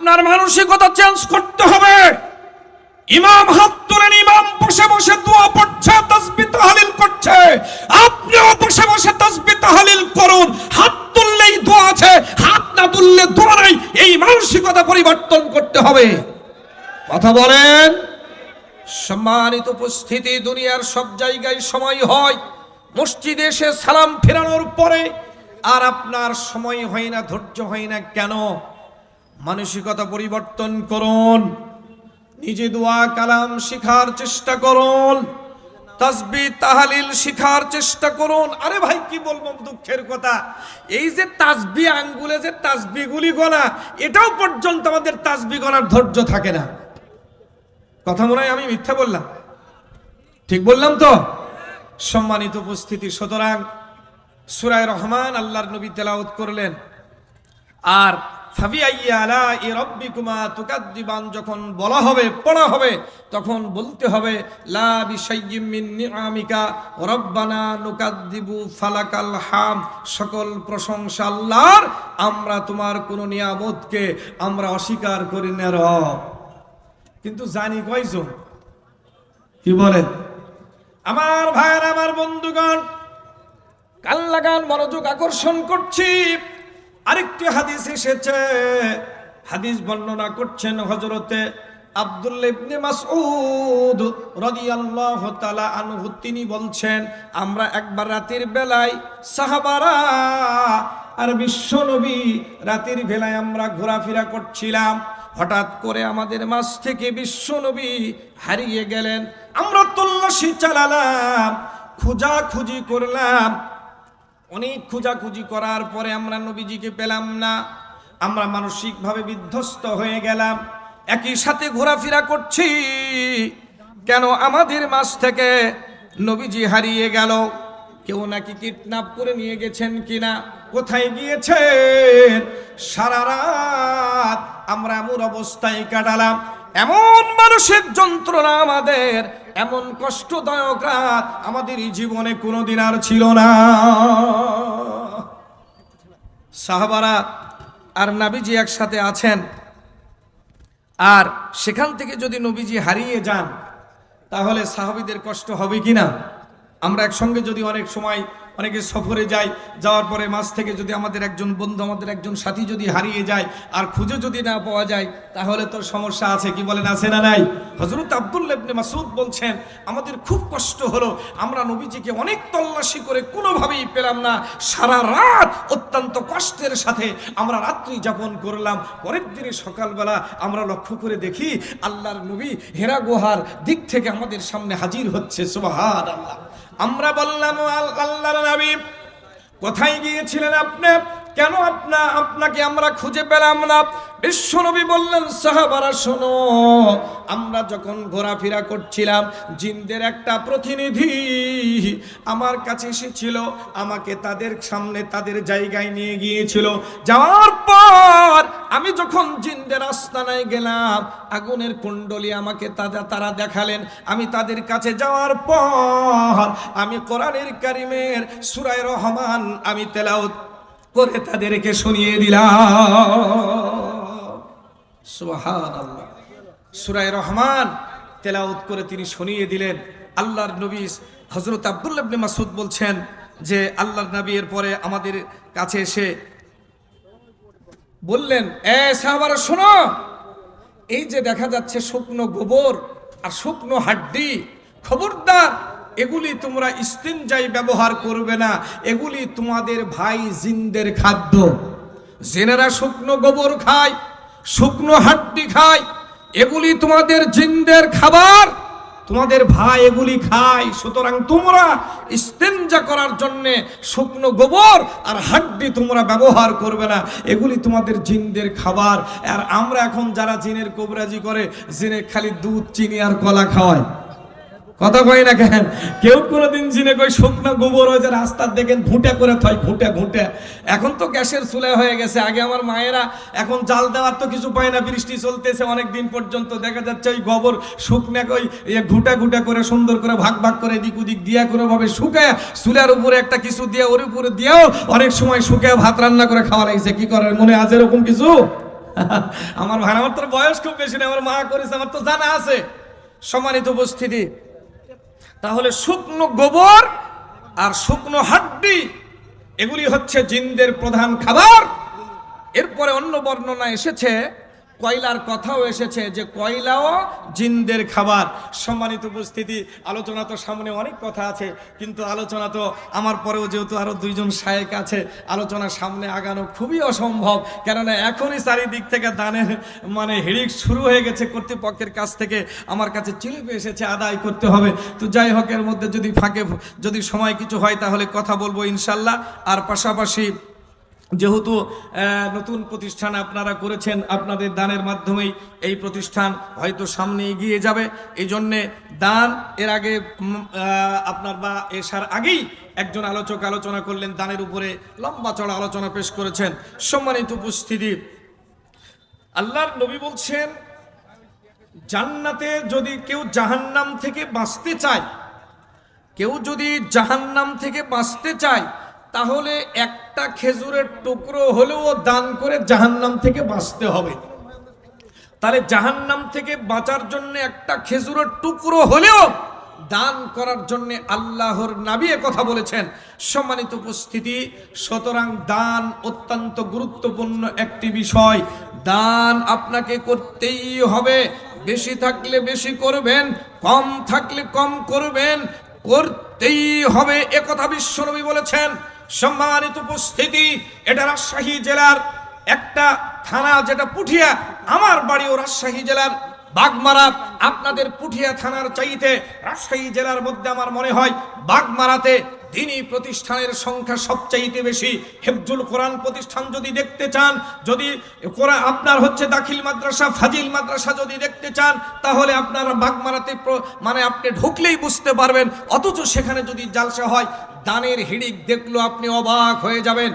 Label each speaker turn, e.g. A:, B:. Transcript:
A: আপনার মানসিকতা চেঞ্জ করতে হবে। ইমাম হাত তোলেন ইমাম বসে বসে দোয়া পড়ছে তাসবিহ তাহলিল করছে। আপনিও বসে বসে তাসবিহ তাহলিল করুন। হাত তুললেই দোয়া আছে, হাত না তুললে দোয়া নাই, এই মানসিকতা পরিবর্তন করতে হবে। কথা বলেন? সম্মানিত উপস্থিতি, দুনিয়ার সব জায়গায় সময় হয়। মসজিদে এসে সালাম ফেরানোর পরে আর আপনার সময় হয় না, ধৈর্য হয় না কেন? মানসিকতা পরিবর্তন করুন। নিজে দোয়া, কালাম শিখার চেষ্টা করুন। তাসবি, তাহালিল শিখার চেষ্টা করুন। আরে ভাই, কি বলব দুঃখের কথা? এই যে তাসবি আঙ্গুলে যে তাসবিগুলি গনা এটাও পর্যন্ত আমাদের তাসবি গনার ধৈর্য থাকে না। কথা মনে হয় আমি মিথ্যা বললাম? ঠিক বললাম তো? সম্মানিত উপস্থিতি, সুতরাং সুরায় রহমান আল্লাহর নবী তেলাওত করলেন। আর যখন বলা হবে, পড়া হবে, তখন বলতে হবে ফালাকাল হাম। সকল প্রশংসা আল্লাহর, আমরা তোমার কোন নিয়ামতকে আমরা অস্বীকার করি না রব। কিন্তু জানি কয়জন? কি বলেন? আমার ভাইয়ের, আমার বন্ধুগণ কাল লাগান মনোযোগ আকর্ষণ করছি। আরেকটি হাদিস এসেছে। হাদিস বর্ণনা করছেন হজরতে আব্দুল্লাহ ইবনে মাসউদ রাদিয়াল্লাহু তিনি বলছেন, আমরা একবার রাতের বেলায় সাহাবারা আর বিশ্বনবী রাতের বেলায় আমরা ঘোরাফেরা করছিলাম। হঠাৎ করে আমাদের মাছ থেকে বিশ্বনবী হারিয়ে গেলেন। আমরা তল্লাশি চালালাম, খুঁজাখুঁজি করলাম অনেক খোঁজাখুঁজি করার পরে আমরা নবীজিকে পেলাম না। আমরা মানসিকভাবে বিধ্বস্ত হয়ে গেলাম। একই সাথে ঘোরাফেরা করছি। কেন আমাদের মাছ থেকে নবীজি হারিয়ে গেল? কেউ নাকি কিডন্যাপ করে নিয়ে গেছেন কিনা? কোথায় গিয়েছেন? সারা রাত আমরা এমন অবস্থায় কাটালাম। এমন মানসিক যন্ত্রণা আমাদের এমন কষ্টদায়ক রাত আমাদের জীবনে কোনোদিন আর ছিল না। সাহাবারা আর নাবিজি একসাথে আছেন। আর সেখান থেকে যদি নবীজি হারিয়ে যান, তাহলে সাহাবিদের কষ্ট হবে কি না আমরা একসঙ্গে যদি অনেক সময় অনেকে সফরে যাই যাওয়ার পরে মাছ থেকে যদি আমাদের একজন বন্ধু, আমাদের একজন সাথী যদি হারিয়ে যায় আর খুঁজে যদি না পাওয়া যায়, তাহলে তো সমস্যা আছে, কি বলেন, আছে না নাই? হজরত আব্দুল্লাহ ইবনে মাসুদ বলছেন, আমাদের খুব কষ্ট হলো, আমরা নবীজিকে অনেক তল্লাশি করে কোনোভাবেই পেলাম না। সারা রাত অত্যন্ত কষ্টের সাথে আমরা রাত্রি যাপন করলাম। পরের দিনে সকালবেলা আমরা লক্ষ্য করে দেখি, আল্লাহর নবী হেরা গুহার দিক থেকে আমাদের সামনে হাজির হচ্ছে সুবহান আল্লাহ আমরা বললাম আল- আল্লাহর নবী কোথায় গিয়েছিলেন আপনি? কেন আপনা, আপনাকে আমরা খুঁজে পেলাম না? বিশ্বনবী বললেন, সাহাবারা, শোনো, আমরা যখন ঘোরাফেরা করছিলাম, জিনদের একটা প্রতিনিধি আমার কাছে এসেছিল, আমাকে তাদের সামনে তাদের জায়গায় নিয়ে গিয়েছিল। যাওয়ার পর আমি যখন জিন্দের আস্তানায় গেলাম, আগুনের কুণ্ডলী আমাকে তারা তারা দেখালেন। আমি তাদের কাছে যাওয়ার পর আমি কোরআনের কারিমের সুরায় রহমান আমি তেলাওত করে তাদেরকে শুনিয়ে দিলাম। সুবহানাল্লাহ। সুরায় রহমান তেলাওত করে তিনি শুনিয়ে দিলেন। আল্লাহর নবী হজরত আব্দুল্লাহ ইবনে মাসুদ বলছেন যে আল্লাহর নবী এর পরে আমাদের কাছে এসে বললেন, এ সাহাবারা, শোনো, এই যে দেখা যাচ্ছে শুকনো গোবর আর শুকনো হাড্ডি, খবরদার, এগুলি তোমরা ইস্তিনজাই ব্যবহার করবে না, এগুলি তোমাদের ভাই জিনদের খাদ্য। জেনেরা শুকনো গোবর খায়, শুকনো হাড্ডি খায়, এগুলি তোমাদের জিনদের খাবার। তোমাদের ভাই এগুলি খায়, সুতরাং তোমরা ইস্তেঞ্জা করার জন্য শুকনো গোবর আর হাড্ডি তোমরা ব্যবহার করবে না। এগুলি তোমাদের জিনদের খাবার। আর আমরা এখন যারা জিনের কোবরাজি করে, জিনে খালি দুধ, চিনি আর কলা খাওয়ায়। কথা কয় না কেন? কেউ কোনোদিন জিনে কই শুকনো গোবর হয়ে যে রাস্তার দেখেন ঘুঁটে করে থয়, ঘুঁটে ঘুঁটে। এখন তো গ্যাসের চুলা হয়ে গেছে। আগে আমার মায়েরা এখন জাল দেওয়ার তো কিছু পায় না, বৃষ্টি চলতেছে অনেক দিন পর্যন্ত। দেখা যাচ্ছে ওই গোবর শুকনা কই ঘুটা ঘুটা করে সুন্দর করে ভাগ ভাগ করে দিক উদিক দিয়া কোনোভাবে শুকায় চুলার উপরে একটা কিছু দিয়ে, ওর উপরে দিয়েও অনেক সময় শুকায় ভাত রান্না করে খাওয়া লাগছে। কি করার? মনে আছে এরকম কিছু? আমার ভাই আমার তো বয়স খুব বেশি নেই, আমার মা করেছে, আমার তো জানা আছে। সম্মানিত উপস্থিতি তাহলে শুকনো গোবর আর শুকনো হাড্ডি, এগুলি হচ্ছে জিনদের প্রধান খাবার। এরপরে অন্য বর্ণনা এসেছে কয়লার কথাও এসেছে যে কয়লাও জিনদের খাবার। সম্মানিত উপস্থিতি, আলোচনা তো সামনে অনেক কথা আছে, কিন্তু আলোচনা তো আমার পরেও যেহেতু আরও দুইজন শায়েক আছে, আলোচনা সামনে আগানো খুবই অসম্ভব। কেননা এখনই চারিদিক থেকে দানের মানে হিড়িক শুরু হয়ে গেছে, কর্তৃপক্ষের কাছ থেকে। আমার কাছে চিলিপে এসেছে, আদায় করতে হবে। তো যাই হোক, এর মধ্যে যদি ফাঁকে, যদি সময় কিছু হয় তাহলে কথা বলব ইনশাল্লাহ। আর পাশাপাশি যেহেতু নতুন প্রতিষ্ঠান আপনারা করেছেন, আপনাদের দানের মাধ্যমেই এই প্রতিষ্ঠান হয়তো সামনে এগিয়ে যাবে। এই জন্যে দান, এর আগে আপনার বা এসার আগেই একজন আলোচক আলোচনা করলেন, দানের উপরে লম্বা চড়া আলোচনা পেশ করেছেন। সম্মানিত উপস্থিতি, আল্লাহর নবী বলছেন, জান্নাতে যদি কেউ জাহান্নাম থেকে বাঁচতে চায়, কেউ যদি জাহান্নাম থেকে বাঁচতে চায় তাহলে একটা খেজুরের টুকরো হলেও দান করে জাহান্নাম থেকে বাঁচতে হবে। তাহলে জাহান্নাম থেকে বাঁচার জন্য একটা খেজুরের টুকরো হলেও দান করার জন্য আল্লাহর নাবি এ কথা বলেছেন। সম্মানিত উপস্থিতি, সুতরাং দান অত্যন্ত গুরুত্বপূর্ণ একটি বিষয়। দান আপনাকে করতেই হবে। বেশি থাকলে বেশি করবেন, কম থাকলে কম করবেন, করতেই হবে। একথা কথা বিশ্বনবী বলেছেন। সম্মানিত উপস্থিতি, এটা রাজশাহী জেলার একটা থানা যেটা পুঠিয়া, আমার বাড়িও রাজশাহী জেলার বাগমারা। আপনাদের পুঠিয়া থানার চাইতে রাজশাহী জেলার মধ্যে আমার মনে হয় বাগমারাতে দিনই প্রতিষ্ঠানের সংখ্যা সবচাইতে বেশি। হেফজুল কোরআন প্রতিষ্ঠান যদি দেখতে চান, যদি কোরআন আপনার হচ্ছে দাখিল মাদ্রাসা, ফাজিল মাদ্রাসা যদি দেখতে চান, তাহলে আপনারা বাগমারাতে মানে আপনি ঢুকলেই বুঝতে পারবেন। অথচ সেখানে যদি জালসা হয়, দানের হিড়িক দেখল আপনি অবাক হয়ে যাবেন।